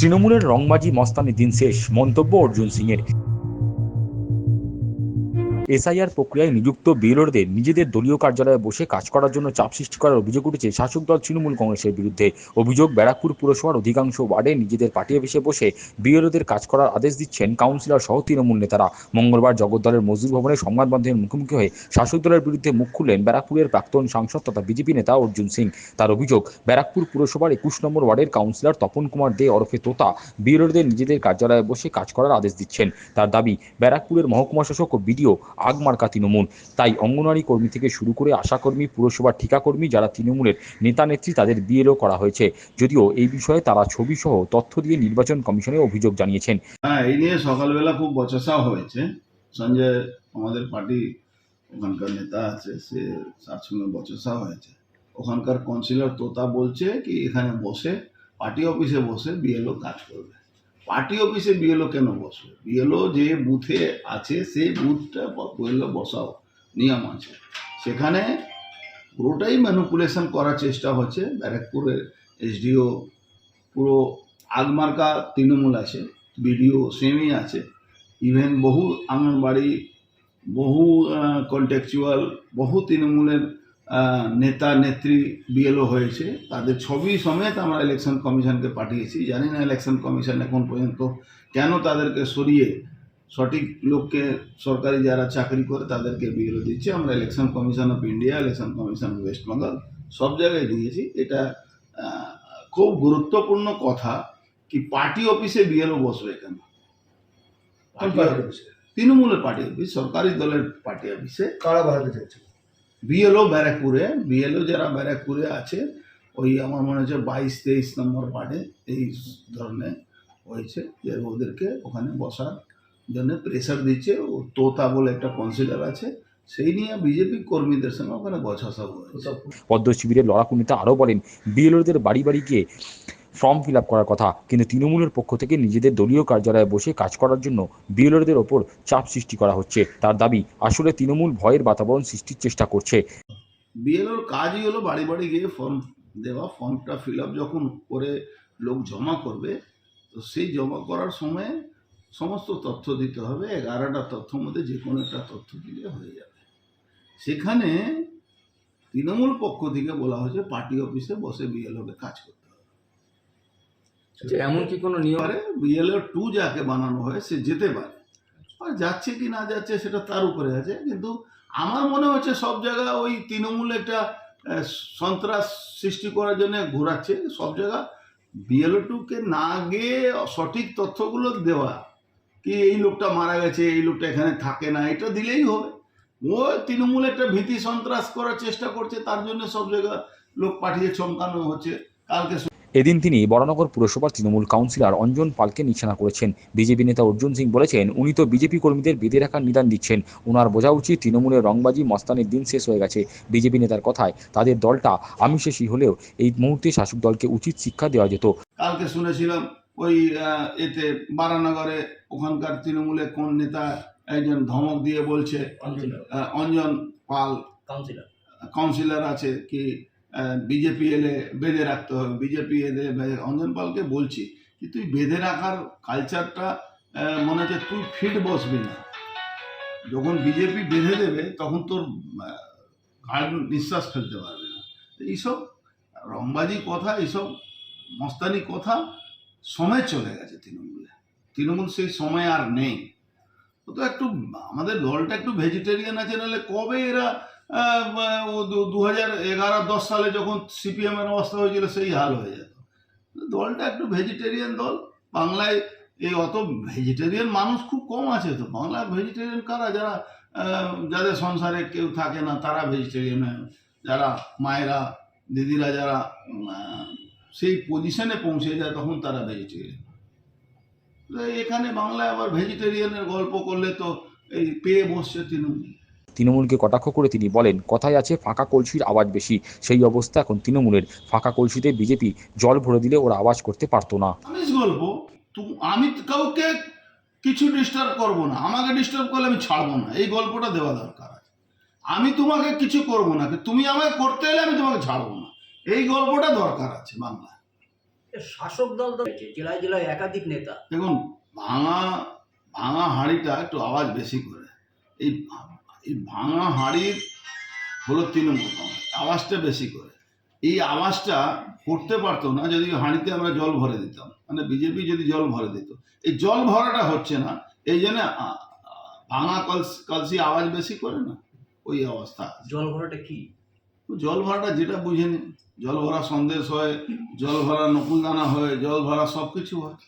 তৃণমূলের রংবাজি মস্তানি দিন শেষ। মন্তব্য অর্জুন সিংয়ের। এসআইআর প্রক্রিয়ায় নিযুক্ত বিএলওদের নিজেদের দলীয় কার্যালয়ে বসে কাজ করার জন্য চাপ সৃষ্টি করার অভিযোগ উঠেছে শাসক দল তৃণমূল কংগ্রেসের বিরুদ্ধে। অভিযোগ, ব্যারাকপুর পুরসভার অধিকাংশ ওয়ার্ডে নিজেদের পার্টি অফিসে বসে বিএলওদের কাজ করার আদেশ দিচ্ছেন কাউন্সিলর সহ তৃণমূল নেতারা। মঙ্গলবার জগদ্দলের মজদুর ভবনে সংবাদ মাধ্যমের মুখোমুখি হয়ে শাসক দলের বিরুদ্ধে মুখ খুললেন ব্যারাকপুরের প্রাক্তন সাংসদ তথা বিজেপি নেতা অর্জুন সিং। তার অভিযোগ, ব্যারাকপুর পুরসভার একুশ নম্বর ওয়ার্ডের কাউন্সিলর তপন কুমার দে ওরফে তোতা বিএলওদের নিজেদের কার্যালয়ে বসে কাজ করার আদেশ দিচ্ছেন। তার দাবি, ব্যারাকপুরের মহকুমা শাসক ও বিডিও আগমার্কা তৃণমূল তাই অঙ্গনওয়াড়ি কর্মী থেকে শুরু করে আশাকর্মী পুরসভার ঠিকাকর্মী যারা তৃণমূলের নেতা নেত্রী তাদের বিএলও করা হয়েছে। যদিও এই বিষয়ে তারা ছবি সহ তথ্য দিয়ে নির্বাচন কমিশনে অভিযোগ জানিয়েছেন। হ্যাঁ এই নিয়ে সকালবেলা খুব বচসাও হয়েছে। সঞ্জয় আমাদের পার্টি ওখানকার নেতা আছে, সে তার সঙ্গে বচসা হয়েছে। ওখানকার কাউন্সিলর তোতা বলছে কি, এখানে বসে পার্টি অফিসে বসে বিএলও কাজ করবে। পার্টি অফিসে বিএলও কেন বসবে? বিএলও যে বুথে আছে সেই বুথটা বিএলও বসাও, নিয়ম আছে। সেখানে পুরোটাই ম্যানুপুলেশন করার চেষ্টা হচ্ছে। ব্যারাকপুরের এসডিও, পুরো আগমার্কা তৃণমূল আছে, বিডিও সেমই আছে। ইভেন বহু আঙ্গনবাড়ি, বহু কন্টেকচুয়াল বহু তৃণমূলের নেতা নেত্রী বিএলও হয়েছে তাদের ছবি সমেত আমরা ইলেকশন কমিশনকে পাঠিয়েছি। জানি না ইলেকশন কমিশন এখন পর্যন্ত কেন তাদেরকে সরিয়ে সঠিক লোককে সরকারি যারা চাকরি করে তাদেরকে বিএলও দিচ্ছে। আমরা election commission of India election commission of West Bengal সব জায়গায় দিয়েছি। এটা খুব গুরুত্বপূর্ণ কথা কি পার্টি অফিসে বিএলও বসবে কেন? তৃণমূলের পার্টি অফিস সরকারি দলের পার্টি অফিসে। কারা বাড়াতে চাইছে বিএলও ব্যারাকপুরে বিএলও যারা ব্যারাকপুরে আছে, ওই আমার মনে হচ্ছে বাইশ, তেইশ নম্বর ওয়ার্ডে এই ধরনের হয়েছে যে ওদেরকে ওখানে বসার জন্য প্রেশার দিচ্ছে। ও তোতা বলে একটা কাউন্সিলর আছে, সেই নিয়ে বিজেপি কর্মীদের সঙ্গে ওখানে বছাসা হয়েছে। পদ্ম শিবিরের আরও বলেন বিএলওদের বাড়ি বাড়ি গিয়ে ফর্ম ফিল করার কথা। কিন্তু তৃণমূলের পক্ষ থেকে নিজেদের দলীয় কার্যালয়ে বসে কাজ করার জন্য বিএলওদের ওপর চাপ সৃষ্টি করা হচ্ছে। তার দাবি, আসলে তৃণমূল ভয়ের বাতাবরণ সৃষ্টির চেষ্টা করছে। বিএলওর কাজই হলো বাড়ি বাড়ি গিয়ে ফর্ম দেওয়া, ফর্মটা ফিল যখন করে লোক জমা করবে, তো সেই জমা করার সময় সমস্ত তথ্য দিতে হবে, এগারোটা তথ্যর মধ্যে যে কোনো একটা তথ্য দিলে হয়ে যাবে। সেখানে তৃণমূল পক্ষ থেকে বলা হয়েছে, পার্টি অফিসে বসে বিএলওকে কাজ করতে আচ্ছা এমন কি কোনো নিয়ম? পারে বিএলও টু যাকে বানানো হয়, সে যেতে পারে। আর যাচ্ছে কি না যাচ্ছে সেটা তার উপরে আছে। কিন্তু আমার মনে হচ্ছে সব জায়গা ওই তৃণমূল একটা সন্ত্রাস সৃষ্টি করার জন্য ঘোরাচ্ছে। সব জায়গা বিএলও টুকে না গিয়ে সঠিক তথ্যগুলো দেওয়া, কি এই লোকটা মারা গেছে, এই লোকটা এখানে থাকে না, এটা দিলেই হবে। ও তৃণমূল একটা ভীতি সন্ত্রাস করার চেষ্টা করছে, তার জন্য সব জায়গা লোক পাঠিয়ে চমকানো হচ্ছে। কালকে এদিন তিনি বরানগর পুরসভার তৃণমূল কাউন্সিলর অঞ্জন পালকে নিশানা করেছেন। বিজেপি নেতা অর্জুন সিং বলেছেন উনি তো বিজেপি কর্মীদের বেঁধে রাখার নিদান দিচ্ছেন। ওনার বোঝা উচিত তৃণমূলের রংবাজি মস্তানের দিন শেষ হয়ে গেছে। বিজেপি নেতার কথায় তাদের দলটা আমিষেষী হলেও এই মুহূর্তে শাসক দলকে উচিত শিক্ষা দেওয়া যেত। কালকে শুনেছিলাম ওই এতে বারানগরে ওখানকার তৃণমূলে কোন নেতা একজন ধমক দিয়ে বলছে অঞ্জন পাল কাউন্সিলর। কাউন্সিলর আছে কি? বিজেপি এলে বেঁধে রাখতে হবে। বিজেপি এলে অঞ্জন পালকে বলছি যে, তুই বেঁধে রাখার কালচারটা মনে হচ্ছে তুই ফিট বসবি না। যখন বিজেপি বেঁধে দেবে, তখন তোর ঘাড় নিঃশ্বাস ফেলতে পারবে না। এইসব রংবাজি কথা, এইসব মস্তানি কথা সময় চলে গেছে তৃণমূলে। তৃণমূল সেই সময় আর নেই। ও তো একটু আমাদের দলটা একটু ভেজিটেরিয়ান আছে, নাহলে কবে এরা দু হাজার এগারো, দশ সালে যখন সিপিএম এর অবস্থা হয়েছিল, সেই হাল হয়ে যেত। দলটা একটু ভেজিটেরিয়ান দল। বাংলায় এই অত ভেজিটেরিয়ান মানুষ খুব কম আছে তো। বাংলায় ভেজিটেরিয়ান কারা? যারা যাদের সংসারে কেউ থাকে না, তারা ভেজিটেরিয়ান যারা মায়েরা, দিদিরা যারা সেই পজিশনে পৌঁছে যায়, তখন তারা ভেজিটেরিয়ান। এখানে বাংলায় আবার ভেজিটেরিয়ানের গল্প করলে তো এই পেয়ে বসছে তৃণমূল। তৃণমূলকে কটাক্ষ করে তিনি বলেন কথায় আছে ফাঁকা কলসির আওয়াজ বেশি। সেই অবস্থা এখন তৃণমূলের। ফাঁকা কলসিতে বিজেপি জল ভরে দিলে ওরা আওয়াজ করতে পারতো না। তু- আমি কাউকে কিছু ডিস্টার্ব করব না। আমাকে ডিস্টার্ব করলে আমি ছাড়বো না। এই গল্পটা দেওয়া দরকার আছে। আমি তোমাকে কিছু করব না। তুমি আমাকে করতে এলে আমি তোমাকে ছাড়বো না। এই গল্পটা দরকার আছে বাংলা শাসক দল জেলায় জেলায় একাধিক নেতা। দেখুন ভাঙা ভাঙা হাঁড়িটা একটু আওয়াজ বেশি করে। এই এই ভাঙা হাঁড়ির হলো তৃণমূল কংগ্রেস আওয়াজটা বেশি করে। এই আওয়াজটা করতে পারতো না যদি হাঁড়িতে আমরা জল ভরে দিতাম। মানে বিজেপি যদি জল ভরে দিত। এই জল ভরাটা হচ্ছে না এই জন্য ভাঙা কলসি কলসি আওয়াজ বেশি করে না? ওই অবস্থা জল ভরাটা কি? জল ভরাটা যেটা বুঝে নিন জল ভরা সন্দেশ হয় জল ভরা নকুলদানা হয় জল ভরা সব কিছু হয়।